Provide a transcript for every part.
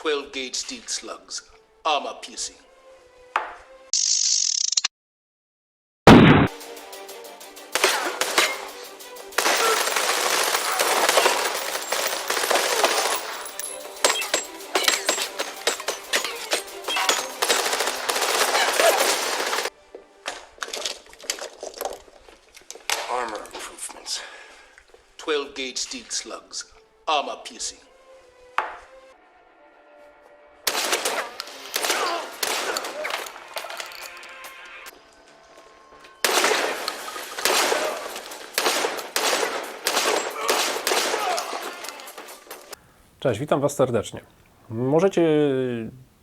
12 gauge steel slugs, armor piercing. Armor improvements. 12 gauge steel slugs, armor piercing. Cześć, witam Was serdecznie. Możecie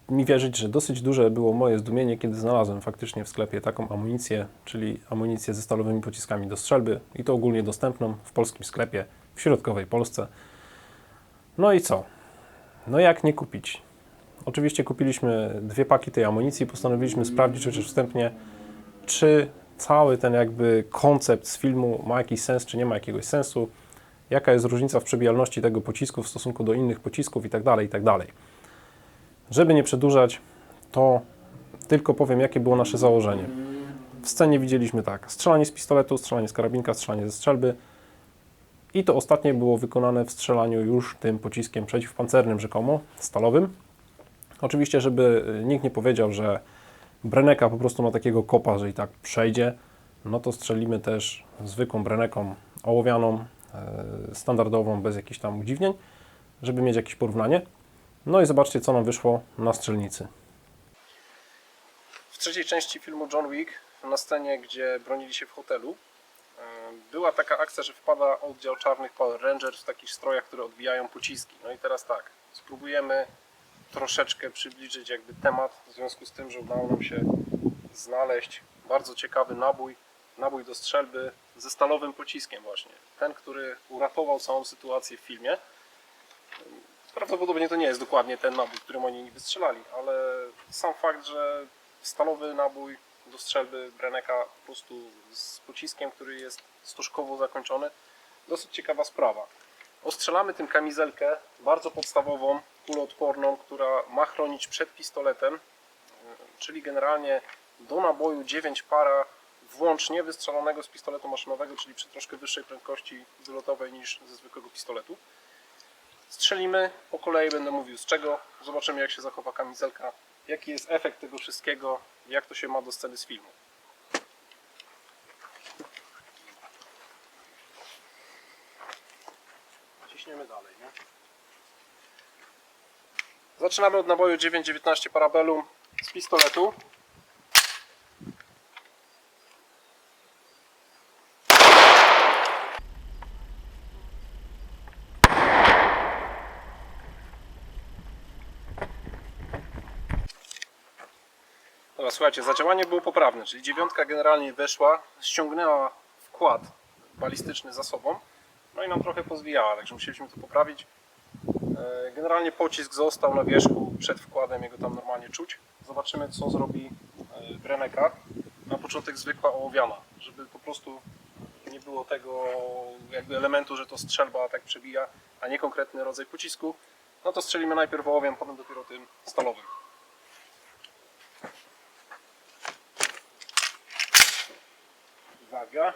mi wierzyć, że dosyć duże było moje zdumienie, kiedy znalazłem faktycznie w sklepie taką amunicję, czyli amunicję ze stalowymi pociskami do strzelby i to ogólnie dostępną w polskim sklepie w środkowej Polsce. No i co? No jak nie kupić? Oczywiście kupiliśmy dwie paki tej amunicji postanowiliśmy sprawdzić chociaż wstępnie, czy cały ten jakby koncept z filmu ma jakiś sens, czy nie ma jakiegoś sensu, jaka jest różnica w przebijalności tego pocisku w stosunku do innych pocisków i tak dalej, i tak. Żeby nie przedłużać, to tylko powiem, jakie było nasze założenie. W scenie widzieliśmy tak, strzelanie z pistoletu, strzelanie z karabinka, strzelanie ze strzelby i to ostatnie było wykonane w strzelaniu już tym pociskiem przeciwpancernym rzekomo, stalowym. Oczywiście, żeby nikt nie powiedział, że Breneka po prostu ma takiego kopa, że i tak przejdzie, no to strzelimy też zwykłą Breneką ołowianą, standardową, bez jakichś tam udziwnień, żeby mieć jakieś porównanie. No i zobaczcie, co nam wyszło na strzelnicy. W trzeciej części filmu John Wick, na scenie, gdzie bronili się w hotelu, e, była taka akcja, że wpada oddział czarnych Power Rangers w takich strojach, które odbijają pociski. No i teraz tak, spróbujemy troszeczkę przybliżyć jakby temat, w związku z tym, że udało nam się znaleźć bardzo ciekawy nabój, nabój do strzelby ze stalowym pociskiem właśnie. Ten, który uratował całą sytuację w filmie. Prawdopodobnie to nie jest dokładnie ten nabój, którym oni niby strzelali, ale sam fakt, że stalowy nabój do strzelby Breneka po prostu z pociskiem, który jest stożkowo zakończony, dosyć ciekawa sprawa. Ostrzelamy tym kamizelkę bardzo podstawową, kuloodporną, która ma chronić przed pistoletem, czyli generalnie do naboju 9 para włącznie wystrzelonego z pistoletu maszynowego, czyli przy troszkę wyższej prędkości wylotowej niż ze zwykłego pistoletu. Strzelimy, po kolei będę mówił z czego, zobaczymy jak się zachowa kamizelka, jaki jest efekt tego wszystkiego, jak to się ma do sceny z filmu. Ciśniemy dalej, nie? Zaczynamy od naboju 9.19 Parabellum z pistoletu. Dobra, słuchajcie, zadziałanie było poprawne, czyli dziewiątka generalnie weszła, ściągnęła wkład balistyczny za sobą, no i nam trochę pozwijała, także musieliśmy to poprawić. E, Generalnie pocisk został na wierzchu przed wkładem, jego tam normalnie czuć. Zobaczymy co zrobi e, Breneka. Na początek zwykła ołowiana, żeby po prostu nie było tego jakby elementu, że to strzelba tak przebija, a nie konkretny rodzaj pocisku. No to strzelimy najpierw ołowiem, potem dopiero tym stalowym. Uwaga.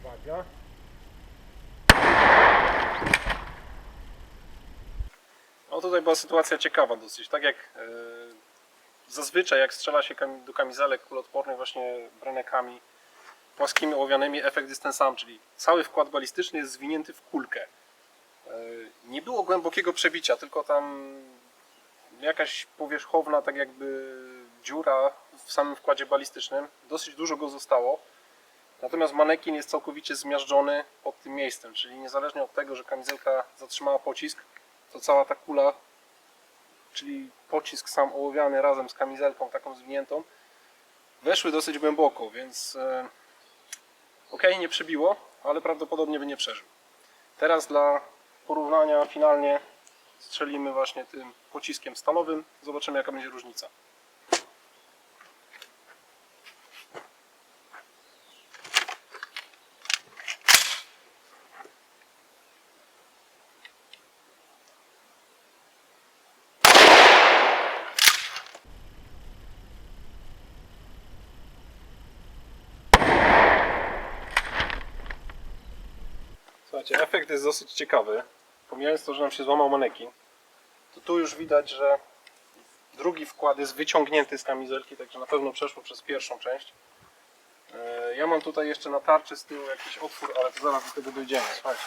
Uwaga. No tutaj była sytuacja ciekawa dosyć. Tak jak e, zazwyczaj jak strzela się do kamizelek kuloodpornych właśnie brenekami płaskimi ołowianymi, efekt jest ten sam, czyli cały wkład balistyczny jest zwinięty w kulkę. E, Nie było głębokiego przebicia, tylko tam jakaś powierzchowna, tak jakby dziura w samym wkładzie balistycznym. Dosyć dużo go zostało. Natomiast manekin jest całkowicie zmiażdżony pod tym miejscem, czyli niezależnie od tego, że kamizelka zatrzymała pocisk, to cała ta kula, czyli pocisk sam ołowiany razem z kamizelką taką zwiniętą, weszły dosyć głęboko, więc e, ok, nie przebiło, ale prawdopodobnie by nie przeżył. Teraz dla porównania finalnie strzelimy właśnie tym pociskiem stalowym, zobaczymy jaka będzie różnica. Słuchajcie, efekt jest dosyć ciekawy. Pomijając to, że nam się złamał manekin, to tu już widać, że drugi wkład jest wyciągnięty z kamizelki, także na pewno przeszło przez pierwszą część. E, Ja mam tutaj jeszcze na tarczy z tyłu jakiś otwór, ale to zaraz do tego dojdziemy. Słuchajcie.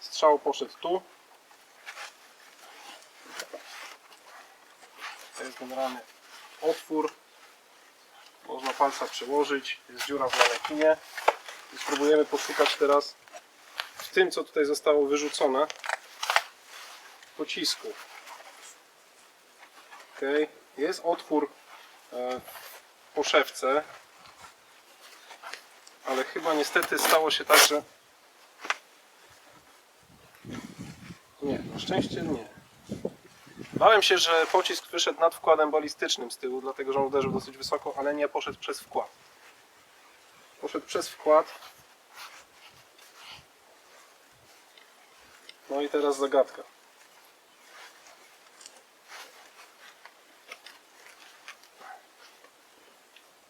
Strzał poszedł tu. To jest generalnie otwór. Można palca przełożyć. Jest dziura w manekinie. I spróbujemy poszukać teraz w tym, co tutaj zostało wyrzucone pocisku. Ok, jest otwór e, w poszewce, ale chyba niestety stało się tak, że nie, na szczęście nie. Bałem się, że pocisk wyszedł nad wkładem balistycznym z tyłu, dlatego że on uderzył dosyć wysoko, ale nie poszedł przez wkład. Poszedł przez wkład. No i teraz zagadka.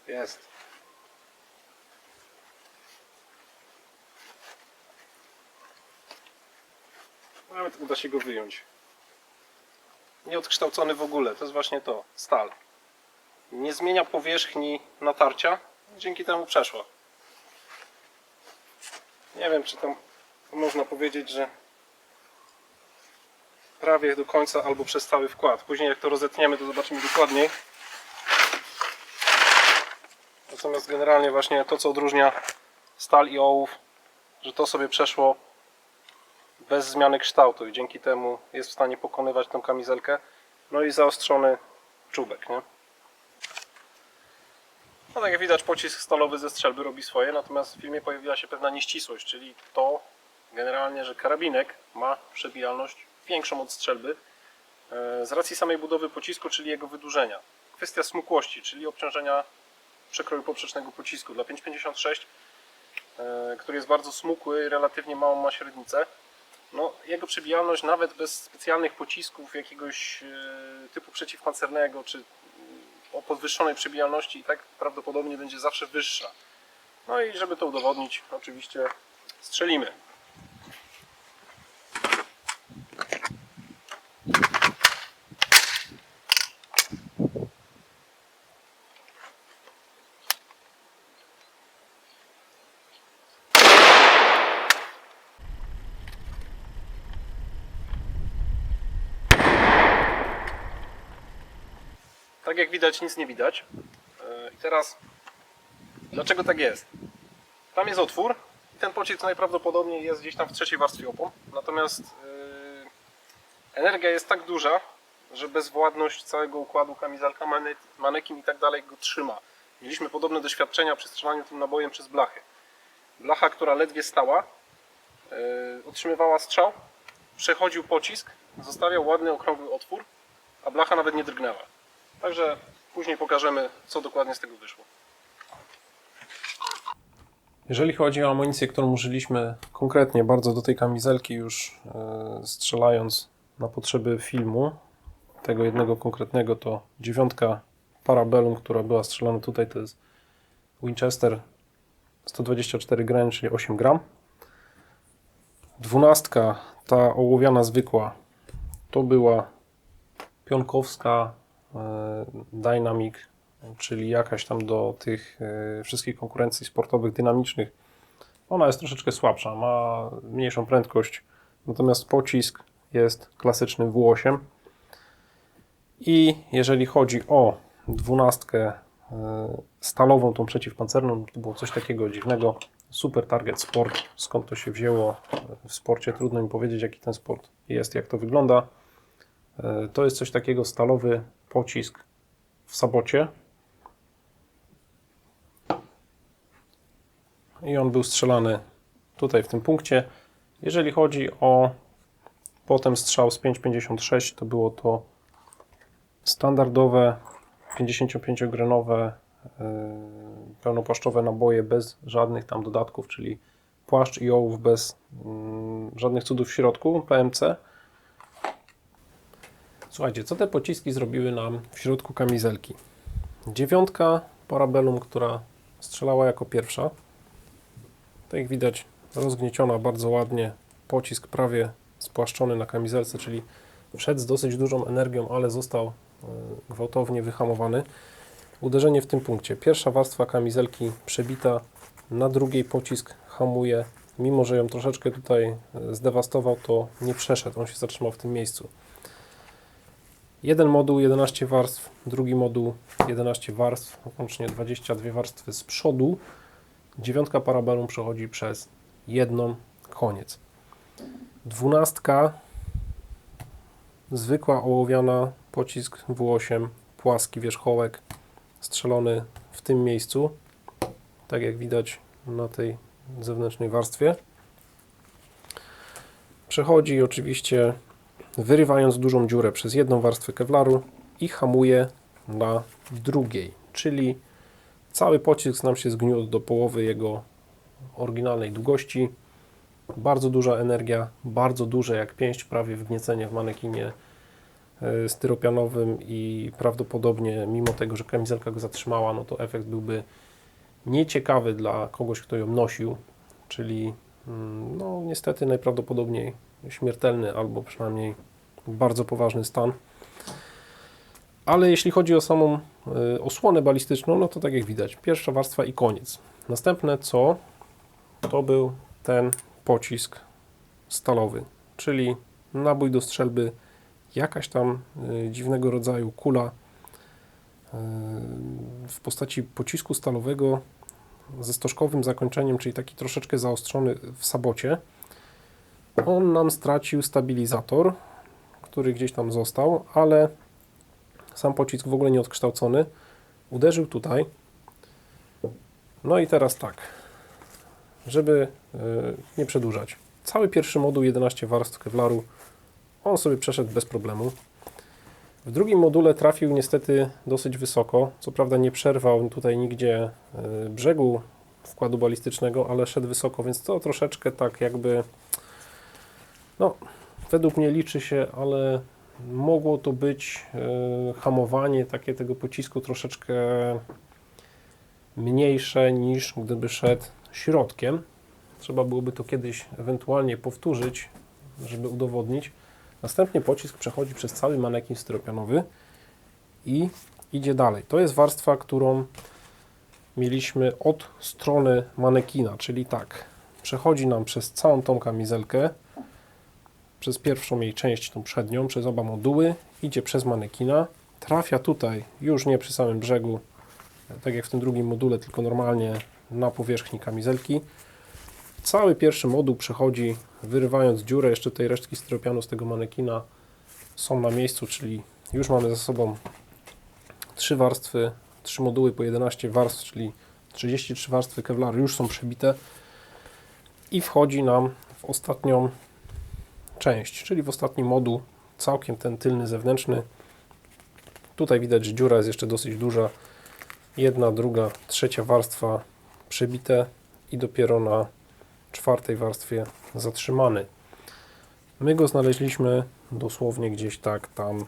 Jest. Nawet uda się go wyjąć. Nieodkształcony w ogóle, to jest właśnie to, stal. Nie zmienia powierzchni natarcia, dzięki temu przeszła. Nie wiem, czy tam można powiedzieć, że prawie do końca albo przez cały wkład. Później jak to rozetniemy, to zobaczymy dokładniej. Natomiast generalnie właśnie to, co odróżnia stal i ołów, że to sobie przeszło bez zmiany kształtu i dzięki temu jest w stanie pokonywać tą kamizelkę. No i zaostrzony czubek, nie? No tak jak widać pocisk stalowy ze strzelby robi swoje, natomiast w filmie pojawiła się pewna nieścisłość, czyli to generalnie, że karabinek ma przebijalność większą od strzelby e, z racji samej budowy pocisku, czyli jego wydłużenia. Kwestia smukłości, czyli obciążenia przekroju poprzecznego pocisku. Dla 556, e, który jest bardzo smukły i relatywnie małą ma średnicę, no, jego przebijalność nawet bez specjalnych pocisków jakiegoś e, typu przeciwpancernego czy mm, o podwyższonej przebijalności i tak prawdopodobnie będzie zawsze wyższa. No i żeby to udowodnić, oczywiście strzelimy. Tak jak widać, nic nie widać. E, I teraz, dlaczego tak jest? Tam jest otwór i ten pocisk najprawdopodobniej jest gdzieś tam w trzeciej warstwie opon. Natomiast yy, energia jest tak duża, że bezwładność całego układu kamizelka, mane- manekin i tak dalej go trzyma. Mieliśmy podobne doświadczenia przy strzelaniu tym nabojem przez blachy. Blacha, która ledwie stała, yy, otrzymywała strzał, przechodził pocisk, zostawiał ładny, okrągły otwór, a blacha nawet nie drgnęła. Także później pokażemy, co dokładnie z tego wyszło. Jeżeli chodzi o amunicję, którą użyliśmy konkretnie bardzo do tej kamizelki, już e, strzelając na potrzeby filmu, tego jednego konkretnego, to dziewiątka Parabellum, która była strzelana tutaj, to jest Winchester 124 grain, czyli 8 gram. Dwunastka, ta ołowiana zwykła, to była pionkowska Dynamic, czyli jakaś tam do tych e, wszystkich konkurencji sportowych dynamicznych. Ona jest troszeczkę słabsza, ma mniejszą prędkość, natomiast pocisk jest klasyczny W8. I jeżeli chodzi o dwunastkę e, stalową, tą przeciwpancerną, to było coś takiego dziwnego. Super Target Sport, skąd to się wzięło w sporcie, trudno mi powiedzieć jaki ten sport jest, jak to wygląda. E, To jest coś takiego stalowy pocisk w sabocie. I on był strzelany tutaj w tym punkcie. Jeżeli chodzi o potem strzał z 5,56, to było to standardowe 55-grenowe yy, pełnopłaszczowe naboje bez żadnych tam dodatków, czyli płaszcz i ołów bez mm, żadnych cudów w środku, PMC. Słuchajcie, co te pociski zrobiły nam w środku kamizelki? Dziewiątka Parabellum, która strzelała jako pierwsza. Tak jak widać, rozgnieciona bardzo ładnie, pocisk prawie spłaszczony na kamizelce, czyli wszedł z dosyć dużą energią, ale został e, gwałtownie wyhamowany. Uderzenie w tym punkcie. Pierwsza warstwa kamizelki przebita, na drugiej pocisk hamuje. Mimo, że ją troszeczkę tutaj e, zdewastował, to nie przeszedł, on się zatrzymał w tym miejscu. Jeden moduł 11 warstw, drugi moduł 11 warstw, łącznie 22 warstwy z przodu. Dziewiątka parabelum przechodzi przez jedną koniec. Dwunastka zwykła ołowiana pocisk W8, płaski wierzchołek, strzelony w tym miejscu, tak jak widać na tej zewnętrznej warstwie. Przechodzi oczywiście wyrywając dużą dziurę przez jedną warstwę kevlaru i hamuje na drugiej, czyli cały pocisk nam się zgniótł do połowy jego oryginalnej długości. Bardzo duża energia, bardzo duże jak pięść prawie wgniecenie w manekinie e, styropianowym i prawdopodobnie mimo tego, że kamizelka go zatrzymała, no to efekt byłby nieciekawy dla kogoś, kto ją nosił, czyli mm, no niestety najprawdopodobniej śmiertelny albo przynajmniej bardzo poważny stan. Ale jeśli chodzi o samą y, osłonę balistyczną, no to tak jak widać, pierwsza warstwa i koniec. Następne co? To był ten pocisk stalowy, czyli nabój do strzelby, jakaś tam y, dziwnego rodzaju kula y, w postaci pocisku stalowego ze stożkowym zakończeniem, czyli taki troszeczkę zaostrzony w sabocie. On nam stracił stabilizator, który gdzieś tam został, ale sam pocisk w ogóle nie odkształcony. Uderzył tutaj. No i teraz tak, żeby y, nie przedłużać. Cały pierwszy moduł 11 warstw kevlaru, on sobie przeszedł bez problemu. W drugim module trafił niestety dosyć wysoko. Co prawda nie przerwał tutaj nigdzie y, brzegu wkładu balistycznego, ale szedł wysoko, więc to troszeczkę tak jakby no, według mnie liczy się, ale mogło to być y, hamowanie takie tego pocisku troszeczkę mniejsze niż gdyby szedł środkiem. Trzeba byłoby to kiedyś ewentualnie powtórzyć, żeby udowodnić. Następnie pocisk przechodzi przez cały manekin styropianowy i idzie dalej. To jest warstwa, którą mieliśmy od strony manekina, czyli tak, przechodzi nam przez całą tą kamizelkę, przez pierwszą jej część, tą przednią, przez oba moduły, idzie przez manekina, trafia tutaj już nie przy samym brzegu, tak jak w tym drugim module, tylko normalnie na powierzchni kamizelki. Cały pierwszy moduł przechodzi, wyrywając dziurę, jeszcze tej resztki styropianu z tego manekina są na miejscu, czyli już mamy za sobą trzy warstwy, trzy moduły po 11 warstw, czyli 33 warstwy kevlaru już są przebite i wchodzi nam w ostatnią część, czyli w ostatni moduł, całkiem ten tylny zewnętrzny. Tutaj widać, że dziura jest jeszcze dosyć duża. Jedna, druga, trzecia warstwa przebite i dopiero na czwartej warstwie zatrzymany. My go znaleźliśmy dosłownie gdzieś tak tam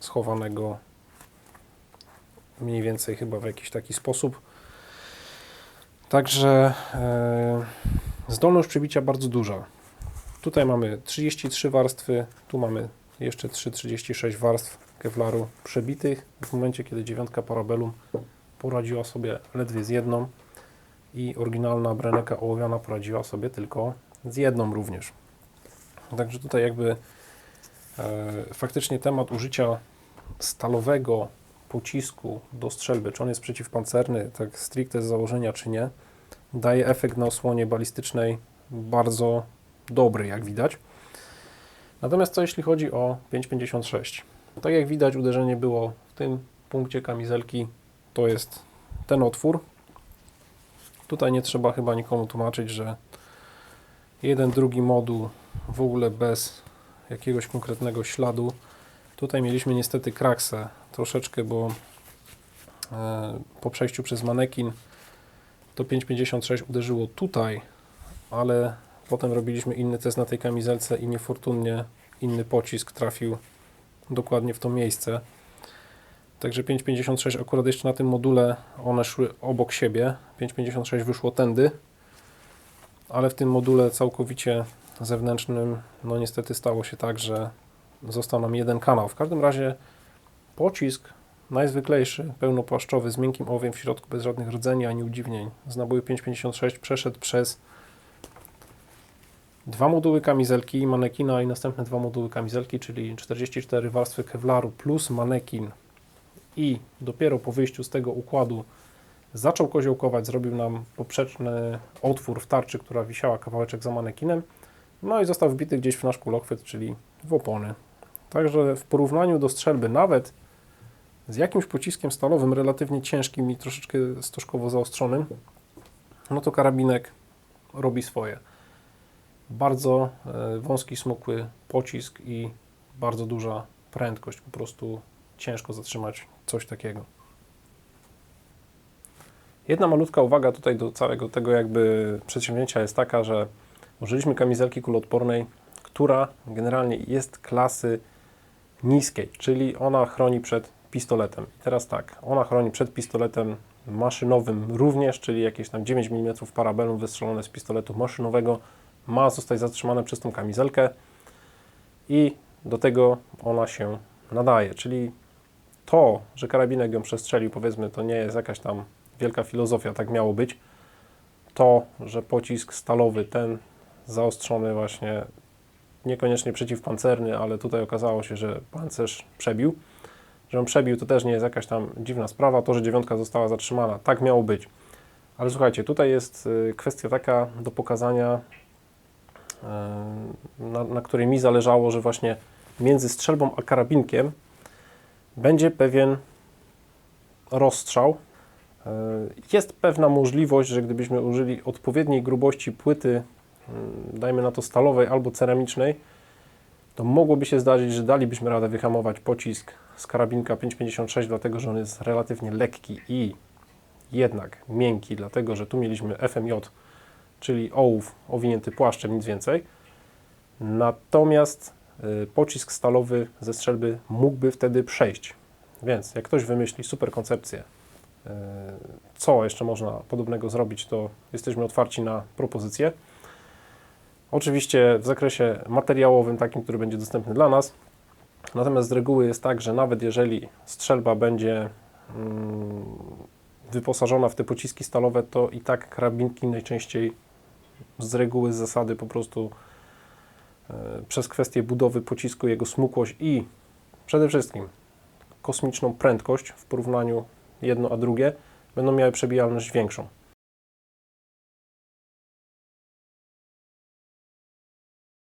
schowanego mniej więcej chyba w jakiś taki sposób. Także e, zdolność przebicia bardzo duża. Tutaj mamy 33 warstwy, tu mamy jeszcze 3,36 warstw kevlaru przebitych. W momencie, kiedy dziewiątka Parabellum poradziła sobie ledwie z jedną i oryginalna Breneka ołowiana poradziła sobie tylko z jedną również. Także tutaj jakby e, faktycznie temat użycia stalowego pocisku do strzelby, czy on jest przeciwpancerny, tak stricte z założenia, czy nie, daje efekt na osłonie balistycznej bardzo dobry, jak widać. Natomiast co jeśli chodzi o 5,56? Tak jak widać, uderzenie było w tym punkcie kamizelki, to jest ten otwór. Tutaj nie trzeba chyba nikomu tłumaczyć, że jeden, drugi moduł w ogóle bez jakiegoś konkretnego śladu. Tutaj mieliśmy niestety kraksę troszeczkę, bo e, po przejściu przez manekin to 5,56 uderzyło tutaj, ale Potem robiliśmy inny test na tej kamizelce i niefortunnie inny pocisk trafił dokładnie w to miejsce. Także 5,56 akurat jeszcze na tym module one szły obok siebie. 5,56 wyszło tędy. ale w tym module całkowicie zewnętrznym, no niestety stało się tak, że został nam jeden kanał. W każdym razie pocisk najzwyklejszy, pełnopłaszczowy, z miękkim ołowiem w środku, bez żadnych rdzeni ani udziwnień, z naboju 556 przeszedł przez dwa moduły kamizelki, manekina i następne dwa moduły kamizelki, czyli 44 warstwy kevlaru plus manekin i dopiero po wyjściu z tego układu zaczął koziołkować, zrobił nam poprzeczny otwór w tarczy, która wisiała kawałeczek za manekinem, no i został wbity gdzieś w nasz kulochwyt, czyli w opony. Także w porównaniu do strzelby nawet z jakimś pociskiem stalowym, relatywnie ciężkim i troszeczkę stożkowo zaostrzonym, no to karabinek robi swoje. Bardzo e, wąski, smukły pocisk i bardzo duża prędkość. Po prostu ciężko zatrzymać coś takiego. Jedna malutka uwaga tutaj do całego tego jakby przedsięwzięcia jest taka, że użyliśmy kamizelki kuloodpornej, która generalnie jest klasy niskiej, czyli ona chroni przed pistoletem. I teraz tak, ona chroni przed pistoletem maszynowym również, czyli jakieś tam 9 mm parabelum wystrzelone z pistoletu maszynowego ma zostać zatrzymane przez tą kamizelkę i do tego ona się nadaje, czyli to, że karabinek ją przestrzelił, powiedzmy, to nie jest jakaś tam wielka filozofia, tak miało być. To, że pocisk stalowy, ten zaostrzony właśnie, niekoniecznie przeciwpancerny, ale tutaj okazało się, że pancerz przebił. Że on przebił, to też nie jest jakaś tam dziwna sprawa. To, że dziewiątka została zatrzymana, tak miało być. Ale słuchajcie, tutaj jest y, kwestia taka do pokazania, na, na której mi zależało, że właśnie między strzelbą a karabinkiem będzie pewien rozstrzał. Y, Jest pewna możliwość, że gdybyśmy użyli odpowiedniej grubości płyty, y, dajmy na to stalowej albo ceramicznej, to mogłoby się zdarzyć, że dalibyśmy radę wyhamować pocisk z karabinka 5,56, dlatego że on jest relatywnie lekki i jednak miękki, dlatego że tu mieliśmy FMJ, czyli ołów owinięty płaszczem, nic więcej. Natomiast y, pocisk stalowy ze strzelby mógłby wtedy przejść. Więc jak ktoś wymyśli super koncepcję, y, co jeszcze można podobnego zrobić, to jesteśmy otwarci na propozycje. Oczywiście w zakresie materiałowym, takim, który będzie dostępny dla nas. Natomiast z reguły jest tak, że nawet jeżeli strzelba będzie mm, wyposażona w te pociski stalowe, to i tak karabinki najczęściej z reguły z zasady po prostu e, przez kwestię budowy pocisku, jego smukłość i przede wszystkim kosmiczną prędkość w porównaniu jedno a drugie będą miały przebijalność większą.